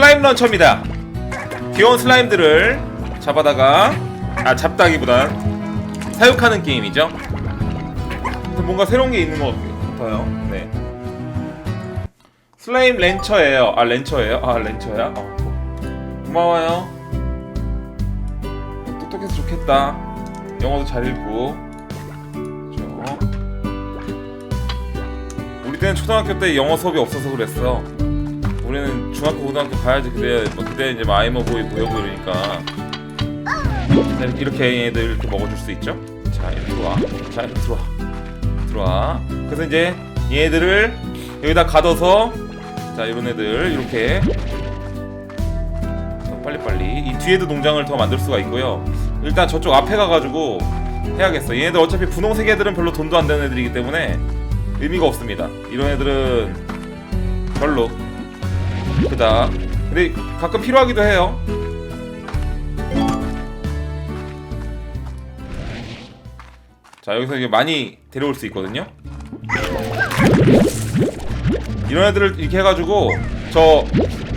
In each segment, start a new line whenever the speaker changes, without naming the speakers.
슬라임 런처입니다. 귀여운 슬라임들을 잡아다가 아 잡다기보단 사육하는 게임이죠. 뭔가 새로운 게 있는 것 같아요. 네. 슬라임 렌처예요. 아 렌처예요? 아 렌처야? 어. 고마워요. 똑똑해서 좋겠다. 영어도 잘 읽고. 그죠? 우리 때는 초등학교 때 영어 수업이 없어서 그랬어. 우리는 중학교 고등학교 가야지 그때 뭐 그때 이제 마이머 보이 보여고 이러니까 자, 이렇게 얘들 이렇게 먹어줄 수 있죠. 자 이리 들어와. 자 이리 들어와. 들어와. 그래서 이제 얘들을 여기다 가둬서 자 이런 애들 이렇게 자, 빨리빨리 이 뒤에도 농장을 더 만들 수가 있고요. 일단 저쪽 앞에 가가지고 해야겠어. 얘네들 어차피 분홍색 애들은 별로 돈도 안 되는 애들이기 때문에 의미가 없습니다. 이런 애들은 별로 그다. 근데 가끔 필요하기도 해요. 자 여기서 이게 많이 데려올 수 있거든요. 이런 애들을 이렇게 해가지고 저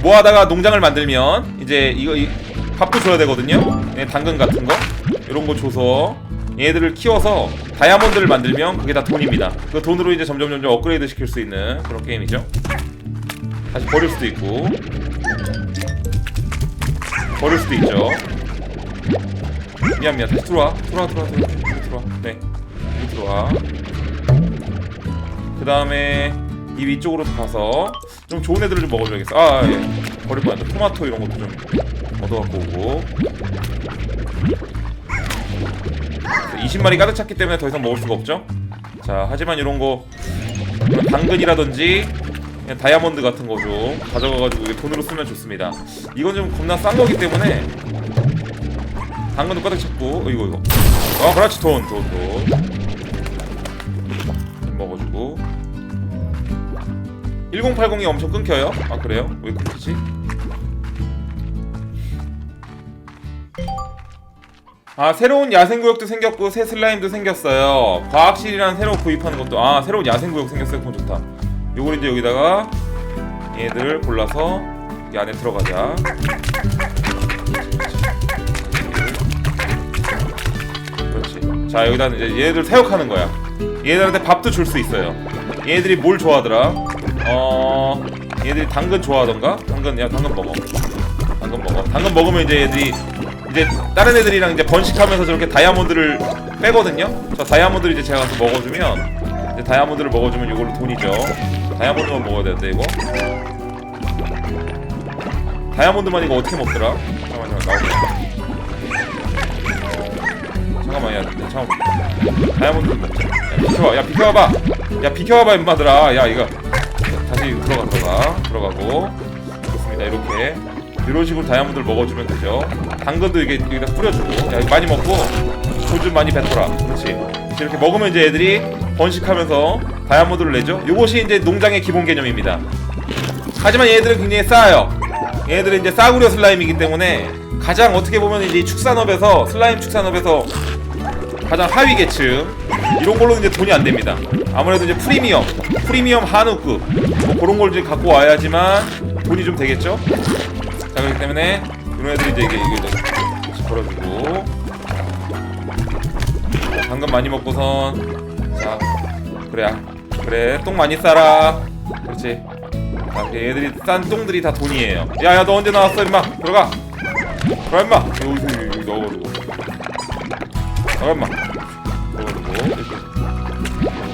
모아다가 농장을 만들면 이제 이거 이, 밥도 줘야 되거든요. 예, 당근 같은 거 이런 거 줘서 얘들을 키워서 다이아몬드를 만들면 그게 다 돈입니다. 그 돈으로 이제 점점 점점 업그레이드 시킬 수 있는 그런 게임이죠. 다시 버릴 수도 있고 버릴 수도 있죠. 미안 미안 다시 들어와 들어와 들어와 들어와 들어와 네 들어와. 그 다음에 이 위쪽으로 가서 좀 좋은 애들을 좀 먹어줘야겠어. 아 예. 버릴 뻔했다. 토마토 이런 것도 좀 얻어갖고 오고. 20마리 가득 찼기 때문에 더 이상 먹을 수가 없죠. 자 하지만 이런 거 당근이라든지 그냥 다이아몬드 같은 거 좀 가져가가지고 이게 돈으로 쓰면 좋습니다. 이건 좀 겁나 싼 거기 때문에 당근도 가득 찼고 어, 이거 이거 아 그렇지 돈 돈돈좀 먹어주고 1080이 엄청 끊겨요? 아 그래요? 왜 끊기지? 아 새로운 야생구역도 생겼고 새 슬라임도 생겼어요 과학실이라는 새로 구입하는 것도 아 새로운 야생구역 생겼어요 그건 좋다 요걸 이제 여기다가 얘들 골라서 이 안에 들어가자. 그렇지. 자 여기다 이제 얘들 사육하는 거야. 얘들한테 밥도 줄 수 있어요. 얘들이 뭘 좋아하더라? 어 얘들이 당근 좋아하던가? 당근 야 당근 먹어. 당근 먹어. 당근 먹으면 이제 얘들이 이제 다른 애들이랑 이제 번식하면서 저렇게 다이아몬드를 빼거든요? 저 다이아몬드를 이제 제가 가서 먹어주면 이제 다이아몬드를 먹어주면 이걸로 돈이죠 다이아몬드만 먹어야 되는데 이거? 다이아몬드만 이거 어떻게 먹더라? 잠깐만요 나오고 잠깐만 야 잠깐 다이아몬드 야 비켜봐 야 비켜봐봐. 야 비켜봐봐 임마들아. 야 이거. 다시 들어가 들어가. 들어가고. 좋습니다 이렇게 이런 식으로 다이아몬드를 먹어주면 되죠. 당근도 이게 여기다 뿌려주고. 야 많이 먹고 돈좀 많이 뱉어라. 그렇지? 이렇게 먹으면 이제 애들이 번식하면서 다이아몬드를 내죠. 이것이 이제 농장의 기본 개념입니다. 하지만 얘들은 굉장히 싸요. 얘들은 이제 싸구려 슬라임이기 때문에 가장 어떻게 보면 이제 이 축산업에서 슬라임 축산업에서 가장 하위 계층 이런 걸로 이제 돈이 안 됩니다. 아무래도 이제 프리미엄, 프리미엄 한우급 뭐 그런 걸 이제 갖고 와야지만 돈이 좀 되겠죠. 자 그렇기 때문에 이런 애들이 이제 이게 이게 걸어주고. 당근 많이 먹고선 자 그래 그래 똥 많이 싸라. 그렇지. 자 얘들이 싼 똥들이 다 돈이에요. 야야 너 언제 나왔어 임마? 들어가. 들어가 임마. 여기 여기 여기 넣어가지고. 잠깐만 먹어주고. 이렇게.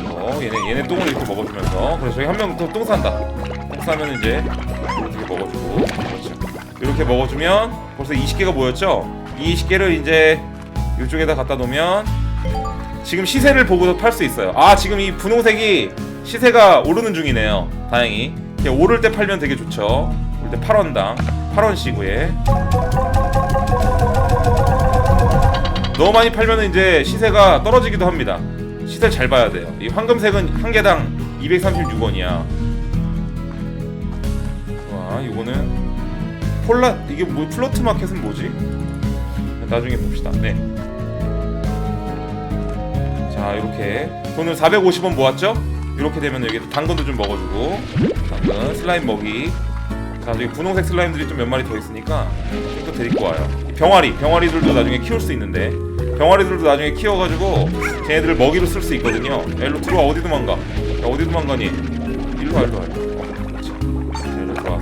어 얘네 얘네 똥을 이렇게 먹어주면서. 그래서 저기 한 명 또 똥 싼다. 똥 싸면 이제 이렇게 먹어주고 이렇게 먹어주면 벌써 20개가 모였죠 이 20개를 이제 이쪽에다 갖다 놓으면 지금 시세를 보고도 팔 수 있어요 아 지금 이 분홍색이 시세가 오르는 중이네요 다행히 오를 때 팔면 되게 좋죠 오를 때 8원당 8원씩에 너무 많이 팔면 이제 시세가 떨어지기도 합니다. 시세 잘 봐야 돼요. 이 황금색은 한 개당 236원이야. 와, 이거는 폴라 이게 뭐 플로트 마켓은 뭐지? 나중에 봅시다. 네. 자, 이렇게. 돈을 450원 모았죠? 이렇게 되면 여기 당근도 좀 먹어주고. 당근 슬라임 먹이. 자 저기 분홍색 슬라임들이 좀 몇 마리 더 있으니까 좀 더 데리고 와요. 이 병아리 병아리들도 나중에 키울 수 있는데. 병아리들도 나중에 키워가지고 쟤네들을 먹이로 쓸 수 있거든요. 야, 일로 들어와. 어디 도망가. 야 어디 도망가니? 일로 와 일로 와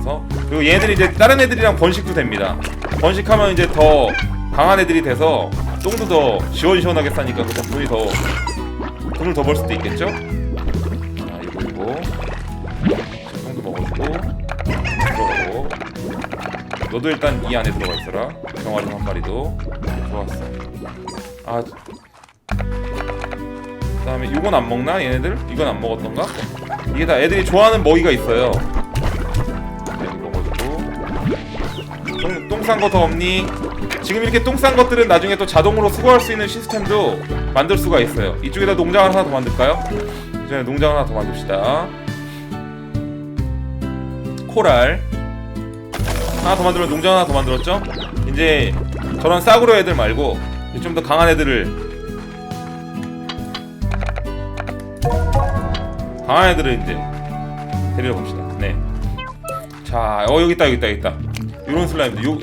들어와서 그리고 얘네들이 이제 다른 애들이랑 번식도 됩니다. 번식하면 이제 더 강한 애들이 돼서 똥도 더 시원시원하게 싸니까 그때 돈이 더 돈을 더 벌 수도 있겠죠? 자 이거 이거 자, 똥도 먹어주고 들어가고. 너도 일단 이 안에 들어가 있어라. 병아리 한 마리도. 좋았어. 아 그다음에 이건 안 먹나 얘네들? 이건 안 먹었던가? 이게 다 애들이 좋아하는 먹이가 있어요 똥싼 거 더 없니 지금 이렇게 똥싼 것들은 나중에 또 자동으로 수거할 수 있는 시스템도 만들 수가 있어요 이쪽에다 농장을 하나 더 만들까요 이제 농장 하나 더 만듭시다 코랄 하나 더 만들면 농장 하나 더 만들었죠? 이제 저런 싸구려 애들 말고 좀 더 강한 애들을 강한 애들을 이제 데리러 봅시다. 네. 자, 어 여기 있다 여기 있다 여기 있다. 이런 슬라임들. 요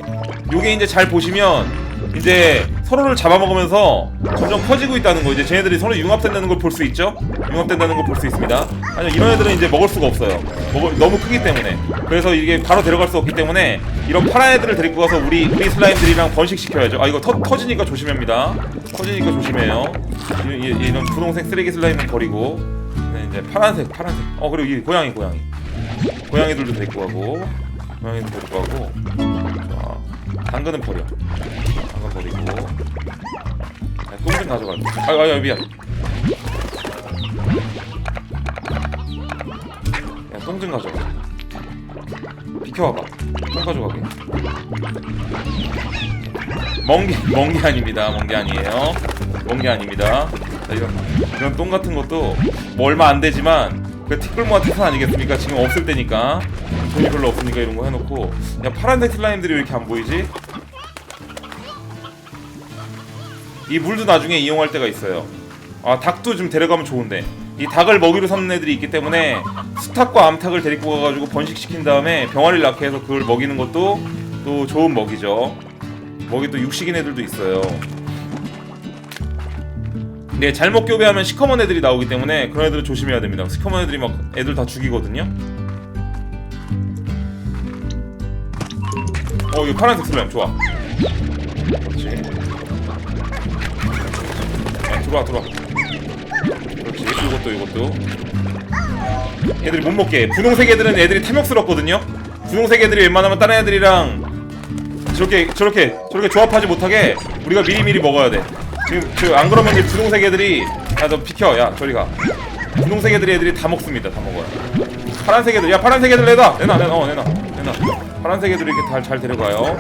요게 이제 잘 보시면 이제 서로를 잡아먹으면서 점점 커지고 있다는 거. 이제 쟤네들이 서로 융합된다는 걸 볼 수 있죠? 융합된다는 걸 볼 수 있습니다. 아니 이런 애들은 이제 먹을 수가 없어요. 먹을, 너무 크기 때문에. 그래서 이게 바로 데려갈 수 없기 때문에 이런 파란 애들을 데리고 가서 우리 우리 슬라임들이랑 번식시켜야죠. 아 이거 터, 터지니까 조심합니다. 터지니까 조심해요. 이, 이, 이런 분홍색 쓰레기 슬라임은 버리고 네, 이제 파란색 파란색. 어 그리고 이 고양이 고양이. 고양이들도 데리고 가고 고양이도 데리고 가고. 자, 당근은 버려. 당근 버리고. 아, 똥좀 가져갈게. 아유 아유 미안. 야, 똥좀 가져가. 비켜와봐. 똥 가져가게. 먼 게, 먼게 아닙니다. 먼게 아니에요. 먼게 아닙니다. 자, 이런, 이런 똥 같은 것도 뭐 얼마 안 되지만, 그 티끌모아 태산 아니겠습니까? 지금 없을 때니까. 돈이 별로 없으니까 이런 거 해놓고. 야, 파란색 슬라임들이 왜 이렇게 안 보이지? 이 물도 나중에 이용할 때가 있어요. 아, 닭도 좀 데려가면 좋은데. 이 닭을 먹이로 삼는 애들이 있기 때문에 수탉과 암탉을 데리고 가가지고 번식시킨 다음에 병아리를 낳게 해서 그걸 먹이는 것도 또 좋은 먹이죠. 먹이 또 육식인 애들도 있어요. 네, 잘못 교배하면 시커먼 애들이 나오기 때문에 그런 애들은 조심해야 됩니다. 시커먼 애들이 막 애들 다 죽이거든요. 어, 이거 파란색 슬라임 좋아. 그렇지. 아, 들어와, 들어와. 그렇지. 이것도, 이것도. 애들이 못 먹게. 해. 분홍색 애들은 애들이 탐욕스럽거든요. 분홍색 애들이 웬만하면 다른 애들이랑 저렇게 저렇게 저렇게 조합하지 못하게 우리가 미리미리 먹어야 돼. 지금 저안 그러면 이 분홍색 애들이 야너 비켜 야 저리 가. 분홍색 애들이 애들이 다 먹습니다. 다 먹어요. 파란색 애들 야 파란색 애들 내놔 내놔 내놔 어 내놔 내놔. 파란색 애들 이렇게 잘, 잘 데려가요.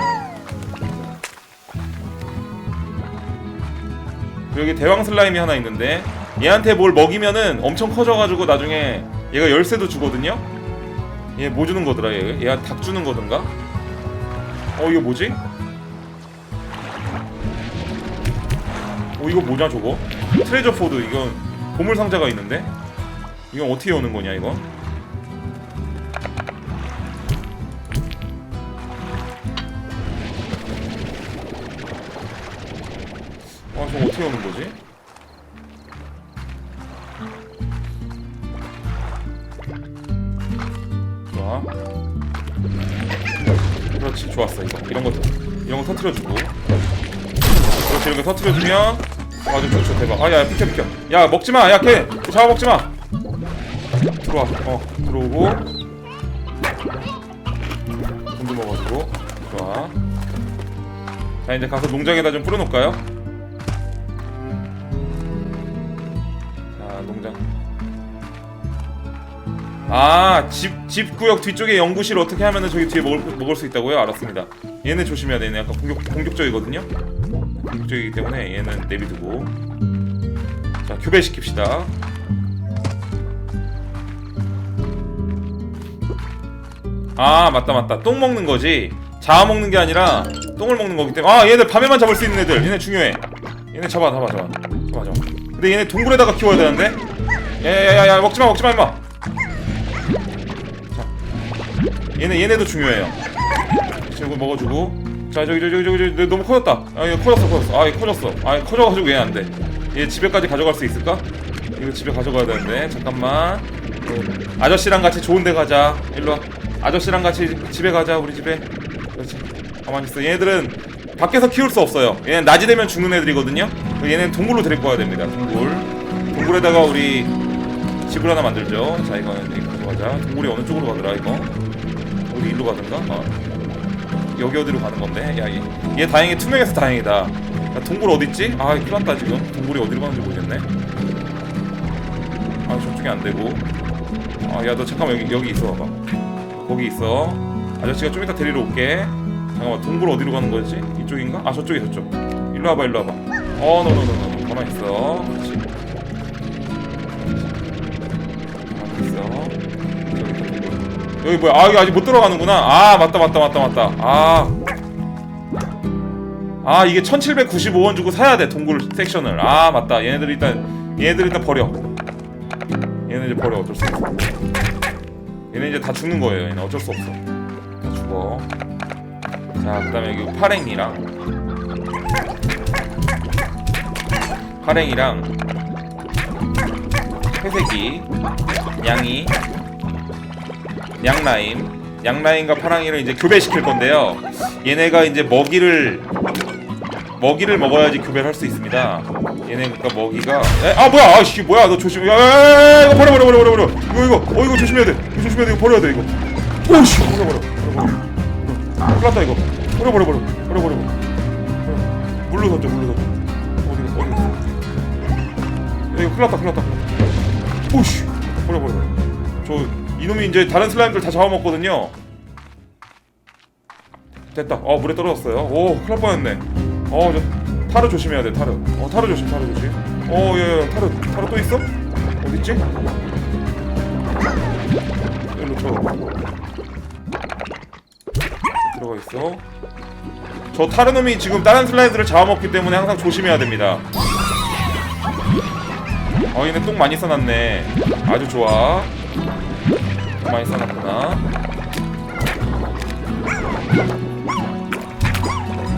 여기 대왕 슬라임이 하나 있는데 얘한테 뭘 먹이면은 엄청 커져가지고 나중에 얘가 열쇠도 주거든요. 얘 뭐 주는 거더라 얘? 얘가 닭 주는 거든가? 어 이거 뭐지? 어 이거 뭐냐 저거? 트레저 포드 이건 보물 상자가 있는데? 이건 어떻게 오는 거냐 이거? 아 저거 어떻게 오는 거지? 좋아 그렇지 좋았어 이거 이런 거 이런 거 터트려주고 그렇지 이런 거 터트려주면 아주 좋죠 대박 아야 비켜 비켜 야 먹지마 야걔 잡아 먹지마 들어와 어 들어오고 돈도 먹어주고 좋아 자 이제 가서 농장에다 좀 뿌려놓을까요? 자 농장 아, 집, 집 구역 뒤쪽에 연구실 어떻게 하면은 저기 뒤에 먹을, 먹을 수 있다고요? 알았습니다. 얘네 조심해야 돼. 얘네 약간 공격, 공격적이거든요? 공격적이기 때문에 얘는 내비두고. 자, 교배시킵시다. 아, 맞다, 맞다. 똥 먹는 거지. 자아 먹는 게 아니라 똥을 먹는 거기 때문에. 아, 얘들 밤에만 잡을 수 있는 애들. 얘네 중요해. 얘네 잡아, 잡아, 잡아. 잡아, 잡아. 근데 얘네 동굴에다가 키워야 되는데? 야야야야, 먹지마, 먹지마, 임마. 얘네 얘네도 중요해요 자 이거 먹어주고 자 저기 저기 저기 저기, 저기 너무 커졌다. 아 이거 커졌어 커졌어. 아 이거 커졌어. 아 이거 커져가지고 얘 안돼. 얘 집에까지 가져갈 수 있을까? 이거 집에 가져가야 되는데. 잠깐만. 어, 아저씨랑 같이 좋은 데 가자. 일로 와. 아저씨랑 같이 집에 가자 우리 집에. 그렇지. 가만히 있어. 얘네들은 밖에서 키울 수 없어요. 얘는 낮이 되면 죽는 애들이거든요. 얘네는 동굴로 데리고 와야 됩니다. 동굴. 동굴에다가 우리 집을 하나 만들죠. 자 이거는 여기 가져가자. 동굴이 어느 쪽으로 가더라 이거? 어디 일로 가든가? 아, 여기 어디로 가는 건데? 야, 얘, 얘 다행히 투명해서 다행이다. 야, 동굴 어딨지? 아 큰일 났다 지금. 동굴이 어디로 가는지 모르겠네. 아 저쪽이 안 되고. 아 야 너 잠깐만 여기 여기 있어 봐봐. 거기 있어. 아저씨가 좀 이따 데리러 올게. 잠깐만 동굴 어디로 가는 거지? 이쪽인가? 아 저쪽이 저쪽. 일로 와봐 일로 와봐. 어 노노노노 가만히 있어. 그렇지 여기 뭐야? 아 여기 아직 못 들어가는구나. 아 맞다 맞다 맞다 맞다. 아. 아 이게 1795원 주고 사야 돼 동굴 섹션을. 아 맞다. 얘네들 일단 얘네들 일단 버려. 얘네 이제 버려 어쩔 수 없어. 얘네 이제 다 죽는 거예요 얘네. 어쩔 수 없어. 다 죽어. 자 그 다음에 여기 파랭이랑. 파랭이랑. 회색이 양이 양라임 양라임과 파랑이를 이제 교배시킬 건데요 얘네가 이제 먹이를 먹이를 먹어야지 교배를 할 수 있습니다. 얘네 그러니까 먹이가 에? 아 뭐야 아씨 뭐야 너 조심 야야야 이거 버려 버려 버려 버려 버려 이거 이거 어 이거 조심해야 돼 이거 조심해야 돼 이거 버려야 돼 이거 오씨 버려 버려 버려 버려 큰일 났다 이거 버려 버려 버려 버려 버려 버려 물로 던져 물로 던져 어디 갔어 어디 갔어 야, 이거 큰일 났다 큰일 났다 오씨 버려 버려 저 이놈이 이제 다른 슬라임들 다 잡아먹거든요. 됐다. 어 물에 떨어졌어요. 오 큰일 날 뻔했네. 어저 타르 조심해야 돼 타르. 어 타르 조심 타르 조심. 어예예 타르 타르 또 있어? 어딨지? 일로 쳐 들어가 있어. 저 타르놈이 지금 다른 슬라임들을 잡아먹기 때문에 항상 조심해야 됩니다. 어 얘네 똥 많이 써놨네. 아주 좋아. 똥 많이 써놨구나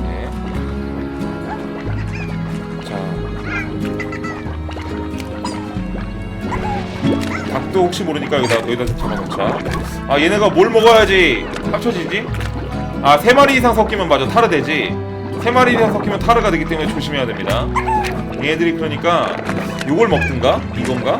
네. 혹시 모르니까 여기다 여기다 잡아놓자. 아 얘네가 뭘 먹어야지 합쳐지지? 아 세 마리 이상 섞이면 맞아 타르 되지. 세 마리 이상 섞이면 타르가 되기 때문에 조심해야 됩니다. 얘네들이 그러니까 요걸 먹든가 이건가?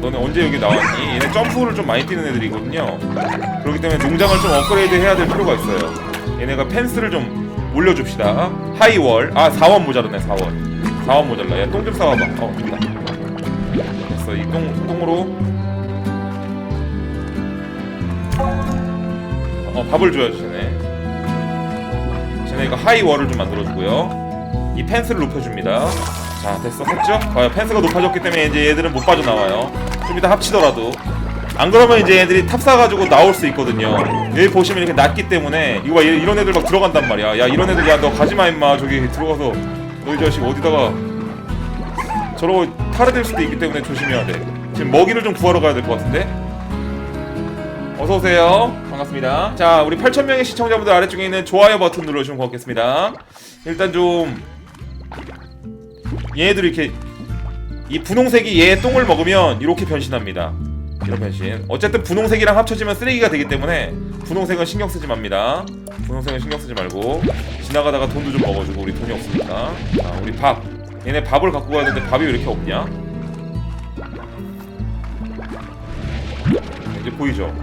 너네 언제 여기 나왔니? 얘네 점프를 좀 많이 뛰는 애들이거든요. 그렇기 때문에 농장을 좀 업그레이드 해야 될 필요가 있어요. 얘네가 펜스를 좀 올려줍시다. 하이월. 아 4원 모자르네 4원 4원 모자라 야 똥 좀 싸와봐. 어 됐다. 됐어. 이 똥, 똥으로. 어 밥을 줘야지 쟤네. 쟤네 이거 하이월을 좀 만들어주고요. 이 펜스를 높여줍니다. 자 됐어. 했죠? 봐요 펜스가 높아졌기 때문에 이제 얘들은 못 빠져나와요 좀 이따 합치더라도. 안 그러면 이제 애들이 탑사가지고 나올 수 있거든요. 여기 보시면 이렇게 낮기 때문에 이거 봐 얘- 이런 애들 막 들어간단 말이야. 야 이런 애들 야 너 가지마 임마. 저기 들어가서 너이 자식 어디다가 저러고 탈해될 수도 있기 때문에 조심해야 돼. 지금 먹이를 좀 구하러 가야 될 것 같은데? 어서오세요. 반갑습니다. 자 우리 8,000명의 시청자분들 아래쪽에 있는 좋아요 버튼 눌러주시면 고맙겠습니다. 일단 좀 얘네들 이렇게 이 분홍색이 얘의 똥을 먹으면 이렇게 변신합니다. 이런 변신. 어쨌든 분홍색이랑 합쳐지면 쓰레기가 되기 때문에 분홍색은 신경 쓰지 맙니다. 분홍색은 신경 쓰지 말고 지나가다가 돈도 좀 먹어주고 우리 돈이 없으니까. 자, 우리 밥. 얘네 밥을 갖고 가야 되는데 밥이 왜 이렇게 없냐? 이제 보이죠?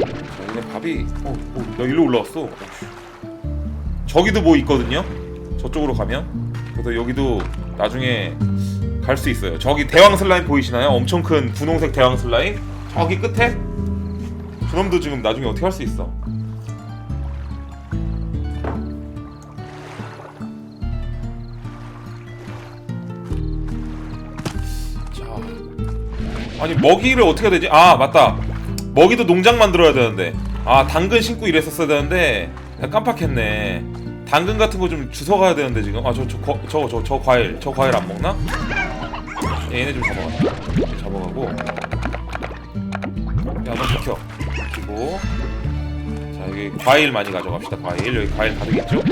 자, 얘네 밥이 어, 어, 나 일로 올라왔어. 저기도 뭐 있거든요. 저쪽으로 가면. 그래서 여기도 나중에 갈 수 있어요. 저기 대왕 슬라임 보이시나요? 엄청 큰 분홍색 대왕 슬라임 저기 끝에 저놈도 지금 나중에 어떻게 할 수 있어? 자, 아니 먹이를 어떻게 해야 되지? 아 맞다. 먹이도 농장 만들어야 되는데. 아 당근 심고 이랬었어야 되는데 깜빡했네. 당근 같은 거 좀 주워 가야 되는데 지금. 아 저 저 저저저 과일 저 과일 안 먹나? 얘네 좀 잡아가. 잡아가고. 야너 비켜. 그리고 자 여기 과일 많이 가져갑시다. 과일 여기 과일 가득 있죠?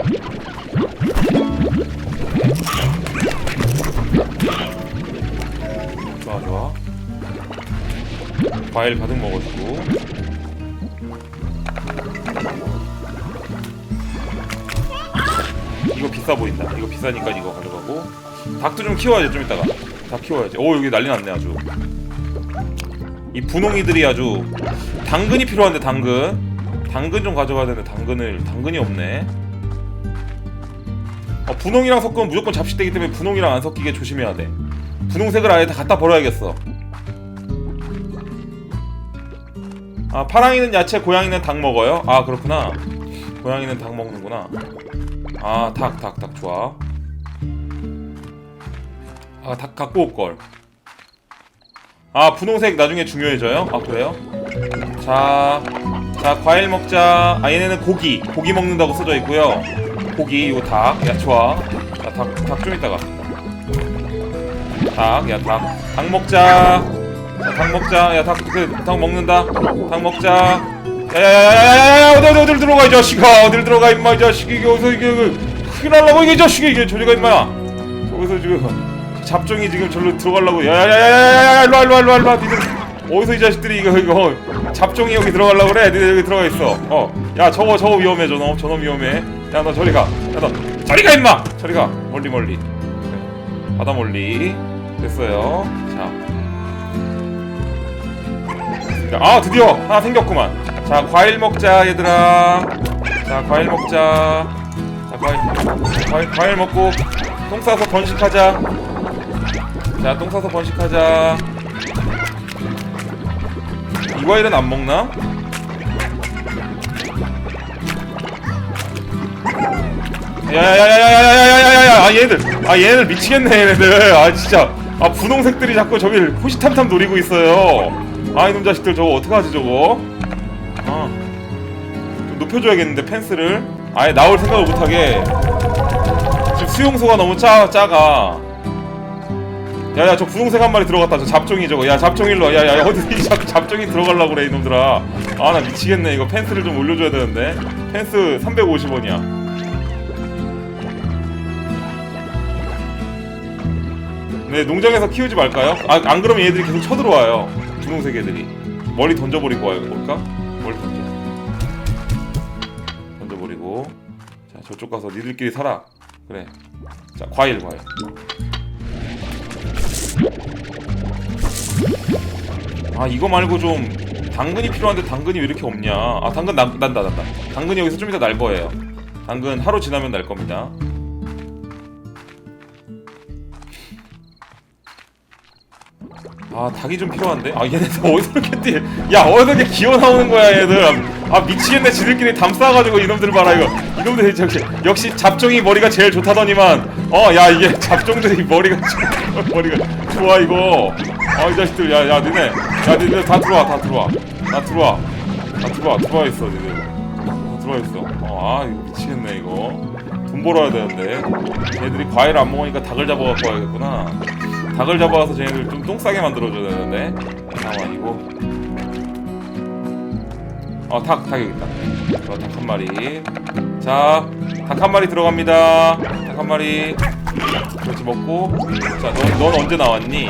좋아 좋아. 과일 가득 먹어주고. 이거 비싸 보인다. 이거 비싸니까 이거 가져가고. 닭도 좀 키워야지 좀 이따가. 닭 키워야지. 오 여기 난리 났네 아주. 이 분홍이들이 아주 당근이 필요한데 당근. 당근 좀 가져가야 되는데 당근을 당근이 없네. 어, 분홍이랑 섞으면 무조건 잡식되기 때문에 분홍이랑 안 섞이게 조심해야 돼. 분홍색을 아예 다 갖다 버려야겠어. 아 파랑이는 야채, 고양이는 닭 먹어요? 아 그렇구나. 고양이는 닭 먹는구나. 아 닭 닭 닭 좋아. 아닭 갖고 올 걸. 아 분홍색 나중에 중요해져요? 아 그래요? 자, 자 과일 먹자. 아 얘네는 고기, 고기 먹는다고 써져 있고요. 고기 이거 닭, 야 좋아. 자 닭 닭 좀 이따가. 닭, 야 닭, 닭 먹자. 자, 닭 먹자. 야 닭, 그, 닭 먹는다. 닭 먹자. 야야야야야야야 어디 어디 어디 들어가 이 자식아 어딜 들어가 임마 이 자식 이게 어디서 이게 그, 큰일 날라고 이게 이 자식이 이게 저리가 임마 저기서 지금 잡종이 지금 절로 들어가려고. 야야야야야야 일로와 일로와 일로와 일로와. 니들 어디서 이 자식들이 이거 이거 잡종이 여기 들어가려고 그래? 니들 여기 들어가 있어. 어야 저거 저거 위험해 저놈. 저놈 위험해. 야 너 저리 가야 너 저리 가 임마. 저리 가. 멀리 멀리. 바다 멀리. 됐어요. 자. 됐습니다. 아 드디어 하나 생겼구만. 자 과일 먹자 얘들아. 자 과일 먹자. 자 과일 과일, 과일 먹고 똥 싸서 번식하자 자 똥 싸서 번식하자. 이 과일은 안 먹나? 야야야야야야야야야야! 아 얘들. 아 얘들 미치겠네 얘네들. 아 진짜. 아 분홍색들이 자꾸 저길 호시탐탐 노리고 있어요. 아 이놈 자식들 저거 어떡하지 저거? 아 좀 높여줘야겠는데 펜스를. 아예 나올 생각을 못하게. 지금 수용소가 너무 짜, 작아 야야 저 분홍색 한 마리 들어갔다. 저 잡종이 저거. 야 잡종 일로 야야 어디 자꾸 잡종이 들어가려고 그래 이놈들아. 아 나 미치겠네. 이거 펜스를 좀 올려줘야 되는데. 펜스 350원이야. 네 농장에서 키우지 말까요? 아, 안 그러면 얘들이 계속 쳐들어와요. 분홍색 애들이. 머리 던져버리고 와요. 볼까? 머리 던져. 던져버리고. 자 저쪽 가서 니들끼리 살아 그래. 자 과일 과일 아 이거 말고 좀 당근이 필요한데 당근이 왜 이렇게 없냐? 아 당근 난, 난다 난다. 당근이 여기서 좀 이따 날 거예요. 당근 하루 지나면 날 겁니다. 아 닭이 좀 필요한데? 아 얘네들 어디서 이렇게 뛰? 야 어디서 이렇게 기어 나오는 거야 얘들? 아 미치겠네 지들끼리 담 싸가지고 이놈들 봐라 이거 이놈들 역시 역시 잡종이 머리가 제일 좋다더니만 어 야 이게 잡종들이 머리가 좋- 머리가 좋아 이거. 아 이 자식들 야 야 니네. 야 니네 다 들어와 다 들어와. 다 들어와. 다 들어와 들어와 있어 니들 다 들어와 있어. 어 아 이거 미치겠네 이거. 돈 벌어야 되는데. 얘들이 과일 안 먹으니까 닭을 잡아갖고 와야겠구나. 닭을 잡아와서 쟤네들 좀 똥 싸게 만들어줘야 되는데. 아 아니고 어 닭 닭 여기 있다. 어, 닭한 마리. 자 닭 한 마리 들어갑니다. 닭 한 마리. 그렇지 먹고. 자 넌 넌 언제 나왔니?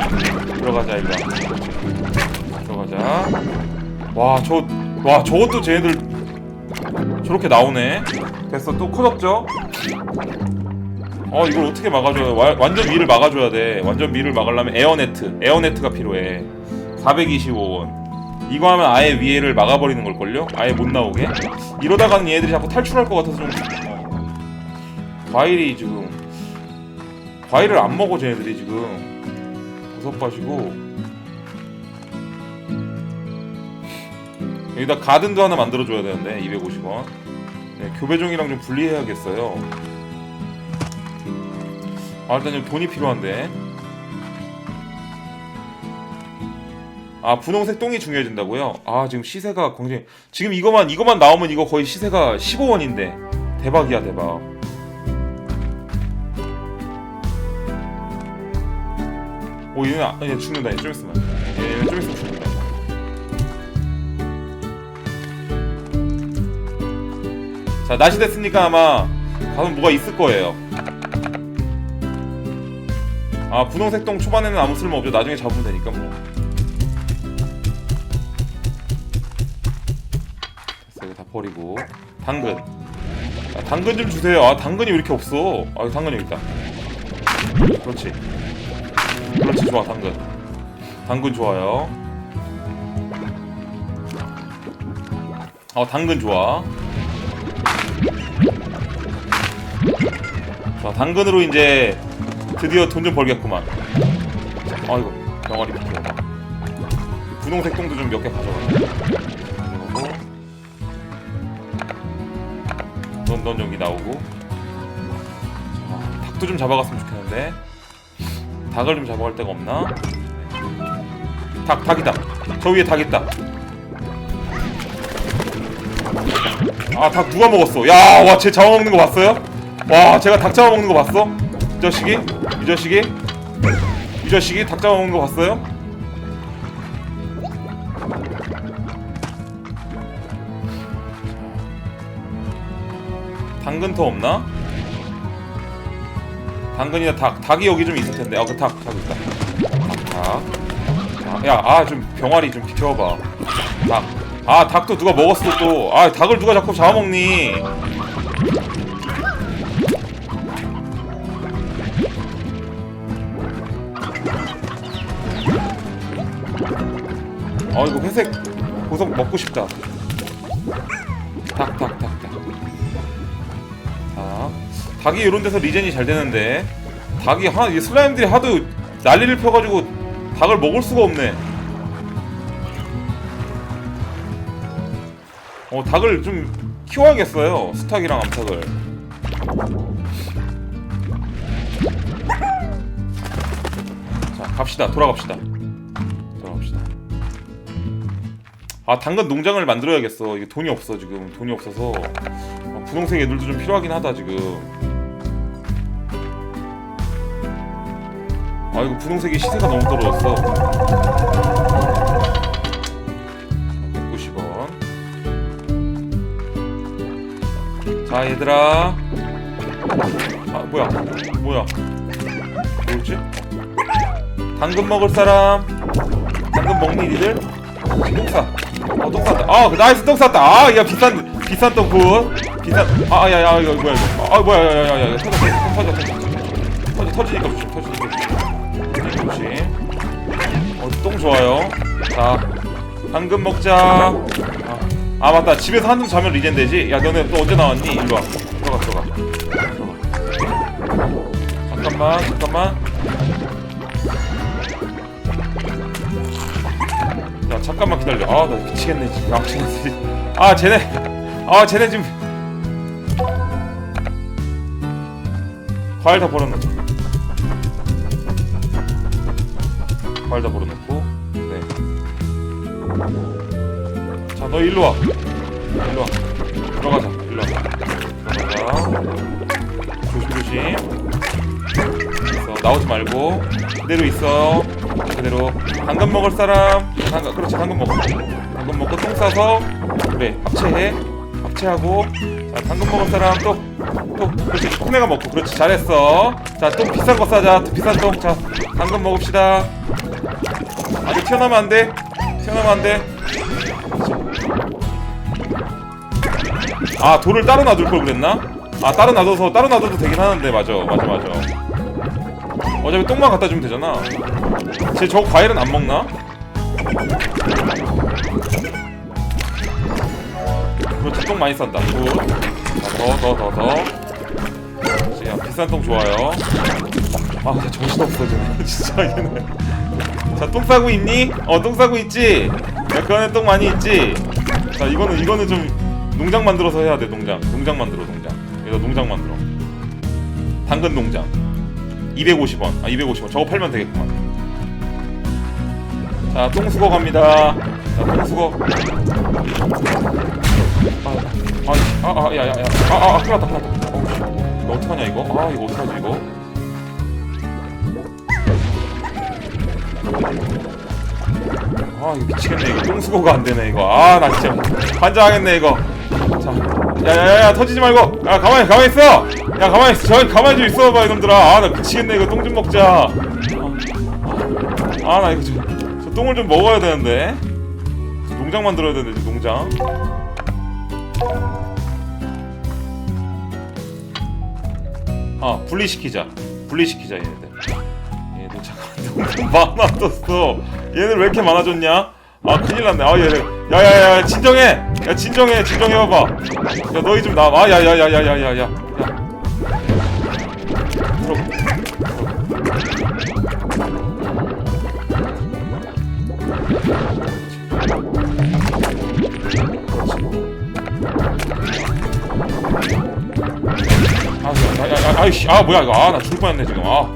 들어가자 일로 와. 들어가자. 와 저 와 저것도 쟤네들 저렇게 나오네. 됐어 또 커졌죠? 어 이걸 어떻게 막아줘야 와, 완전 위를 막아줘야 돼. 완전 위를 막으려면 에어네트. 에어네트가 필요해. 425원 이거 하면 아예 위에를 막아버리는 걸걸요? 아예 못 나오게? 이러다가는 얘들이 자꾸 탈출할 것 같아서 좀 어. 과일이 지금 과일을 안 먹어 쟤네들이 지금. 버섯 빠지고. 여기다 가든도 하나 만들어줘야 되는데 250원. 네, 교배종이랑 좀 분리해야겠어요. 아 일단 좀 돈이 필요한데 아 분홍색 똥이 중요해진다고요? 아 지금 시세가 굉장히 지금 이거만 이거만 나오면 이거 거의 시세가 15원인데. 대박이야 대박. 오 얘는 아, 얘 죽는다. 얘좀 있으면 얘는 좀 있으면 죽는다. 자 낮이 됐으니까 아마 가면 뭐가 있을 거예요. 아 분홍색 똥 초반에는 아무 쓸모 없죠. 나중에 잡으면 되니까 뭐 버리고. 당근. 아, 당근 좀 주세요. 아 당근이 왜 이렇게 없어? 아 당근 여기 있다. 그렇지. 그렇지 좋아 당근. 당근 좋아요. 어 당근 좋아. 자 당근으로 이제 드디어 돈 좀 벌겠구만. 아이고 병아리 분홍색 똥도 좀 몇 개 가져가 여기 나오고 자, 닭도 좀 잡아갔으면 좋겠는데 닭을 좀 잡아갈 데가 없나? 닭, 닭이다. 저 위에 닭 있다. 아, 닭 누가 먹었어? 야, 와, 쟤 잡아먹는 거 봤어요? 와, 제가 닭 잡아먹는 거 봤어? 이 자식이? 이 자식이? 이 자식이 닭 잡아먹는 거 봤어요? 당근터 없나? 당근이나 닭, 닭이 여기 좀 있을 텐데. 아, 그 닭, 닭 있다. 닭. 아, 야, 아, 좀 병아리 좀 비켜봐. 닭. 아, 닭도 누가 먹었어 또. 아, 닭을 누가 자꾸 잡아먹니? 아, 이거 회색 보석 먹고 싶다. 닭. 닭. 닭이 이런 데서 리젠이 잘 되는데 닭이 하, 이 슬라임들이 하도 난리를 펴가지고 닭을 먹을 수가 없네. 어 닭을 좀 키워야겠어요. 스탁이랑 암탉을. 자 갑시다. 돌아갑시다. 돌아갑시다. 아 당근 농장을 만들어야겠어. 이게 돈이 없어 지금. 돈이 없어서 아, 분홍색 애들도 좀 필요하긴 하다 지금. 아 이거 분홍색이 시세가 너무 떨어졌어 190원 자 얘들아 아 뭐야 뭐야 뭐지? 당근 먹을 사람 당근 먹니 니들? 똥 싸. 어, 똥 쌌다. 아, 나이스 똥 쌌다. 아, 야, 비싼, 비싼 똥 굿. 비싼, 아, 야, 야, 이거 뭐야, 이거. 아, 뭐야, 야, 야, 야, 야, 터져, 터져, 터져, 터지니까 터지니까. 조심. 어, 똥 좋아요. 자, 당근 먹자. 아, 아 맞다. 집에서 한숨 자면 리젠 되지? 야, 너네 또 언제 나왔니? 일로 와. 들어가, 들어가. 잠깐만, 잠깐만. 야 잠깐만 기다려 아 나 미치겠네 지금 아 미치겠네 아 쟤네 아 쟤네 지금 과일 다 버려놓 고 과일 다 버려놓고. 네 자 너 일로 와. 일로 와. 들어가자. 일로 와 들어가자. 조심 조심. 있어. 나오지 말고. 그대로 있어. 그대로. 당근 먹을 사람. 당근 그렇지. 당근 먹어. 당근 먹고 똥 싸서 그래. 합체해. 합체하고. 자 당근 먹을 사람 또또 그렇지. 코네가 먹고. 그렇지. 잘했어. 자 똥 비싼 거 싸자. 비싼 똥자 당근 먹읍시다 아직 튀어나오면 안 돼. 튀어나오면 안 돼. 아 돌을 따로 놔둘 걸 그랬나? 아 따로 놔둬서 따로 놔둬도 되긴 하는데 맞아 맞아 맞아. 어차피 똥만 갖다 주면 되잖아. 쟤 저 과일은 안 먹나? 그렇지 똥 많이 싼다. 굿더더 더더. 그렇지 야, 비싼 똥 좋아요. 아 진짜 정신없어 쟤네 진짜 얘네 자, 똥 싸고 있니? 어, 똥 싸고 있지? 야, 그 안에 똥 많이 있지? 자, 이거는, 이거는 좀 농장 만들어서 해야 돼, 농장. 농장 만들어, 농장. 여기다 농장 만들어. 당근 농장. 250원. 아, 250원. 저거 팔면 되겠구만. 자, 똥 수거 갑니다. 자, 똥 수거. 아, 아, 아, 아. 아, 아, 아, 큰일 났다, 큰일 났다. 씨. 나 어떡하냐, 이거? 아, 이거 어떡하지, 이거? 아 이거 미치겠네. 이거 똥수거가 안 되네 이거. 아 나 진짜 환장하겠네 이거. 자 야야야야 터지지 말고. 야 가만히 가만히 있어. 야 가만히 있어. 저기 가만히 좀 있어봐 이놈들아. 아 나 미치겠네 이거 똥 좀 먹자. 아 나 이거 좀, 저 똥을 좀 먹어야 되는데. 농장 만들어야 되는데 지금 농장. 아 분리시키자. 분리시키자 얘네들. 얘도 잠깐 너무 많아졌어 얘들 왜 이렇게 많아졌냐? 아 큰일 났네. 아 얘들 야야야 진정해. 야 진정해. 진정해 봐봐. 야 너희 좀 나와 아, 야야야야야야야. 아, 야, 아이씨, 아, 뭐야, 이거. 아, 나 죽을 뻔했네, 지금. 아.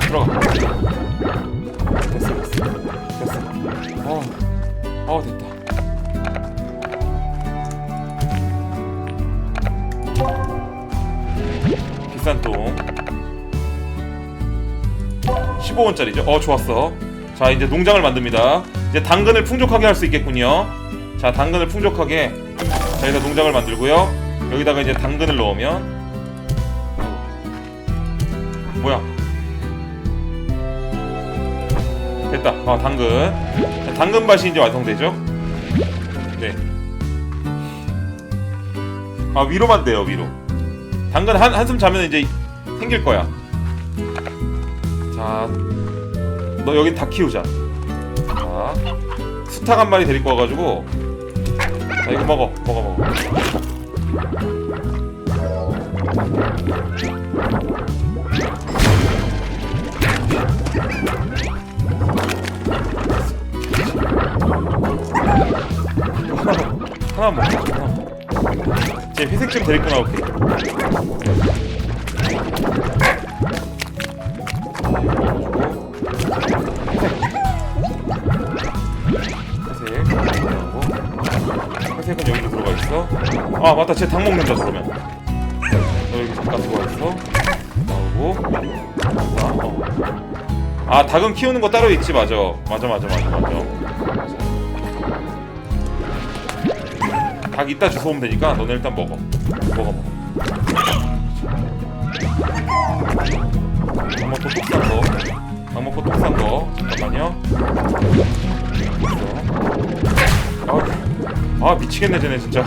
들어가. 됐 어, 됐다. 비싼 똥. 15원짜리죠? 어, 좋았어. 자, 이제 농장을 만듭니다. 이제 당근을 풍족하게 할 수 있겠군요. 자, 당근을 풍족하게. 자, 여기다 농장을 만들고요. 여기다가 이제 당근을 넣으면 뭐야? 아, 당근. 자, 당근밭이 이제 완성되죠? 네. 아, 위로만 돼요, 위로. 당근 한, 한숨 자면 이제 생길 거야. 자, 너 여기 다 키우자. 자, 수탉 한 마리 데리고 와가지고. 자, 이거 먹어, 먹어, 먹어. 하나 먹자. 하나. 제 회색 좀 데리고 나올게. 회색은 여기로 들어가 있어. 아 맞다, 쟤 닭 먹는다 그러면. 너 여기 잠깐 들어가 있어. 나오고. 자, 어. 아 닭은 키우는 거 따로 있지 맞아. 맞아 맞아 맞아 맞아. 닭 이따 주워 오면 되니까 너네 일단 먹어. 먹어 먹어. 닭 먹고 똑싼 거. 닭 먹고 똑싼 거. 잠깐만요. 아, 아 미치겠네 쟤네 진짜.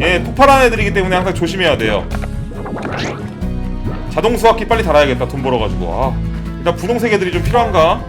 얘 폭발한 애들이기 때문에 항상 조심해야 돼요. 자동 수확기 빨리 달아야겠다 돈 벌어가지고. 아, 일단 분홍색 애들이 좀 필요한가?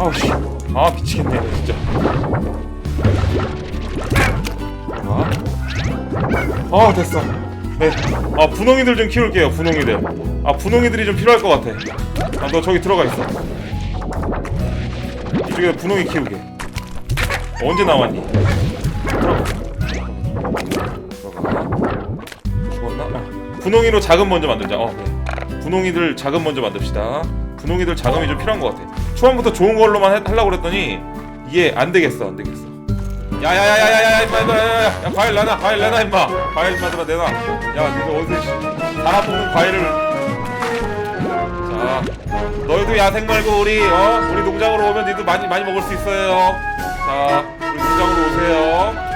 아우 씨 아 미치겠네 진짜. 봐봐 아 됐어. 네 아 분홍이들 좀 키울게요 분홍이들. 아 분홍이들이 좀 필요할 것 같아. 아너 저기 들어가 있어. 이쪽에 분홍이 키우게. 언제 나왔니? 죽었나? 어. 분홍이로 자금 먼저 만들자. 어 그래 분홍이들 자금 먼저 만듭시다. 분홍이들 자금이 좀 필요한 것 같아 초반부터 좋은 걸로만 해- 하려고 그랬더니 이게 안 되겠어 안 되겠어. 야야야야야야 임마 임마 야야야 야 과일 내놔 과일 내놔 임마. 과일 임마 들아 내놔. 야 니가 어디서 달아 먹는 과일을. 자 너희도 야생 말고 우리 어? 우리 농장으로 오면 니도 많이 많이 먹을 수 있어요. 자 우리 농장으로 오세요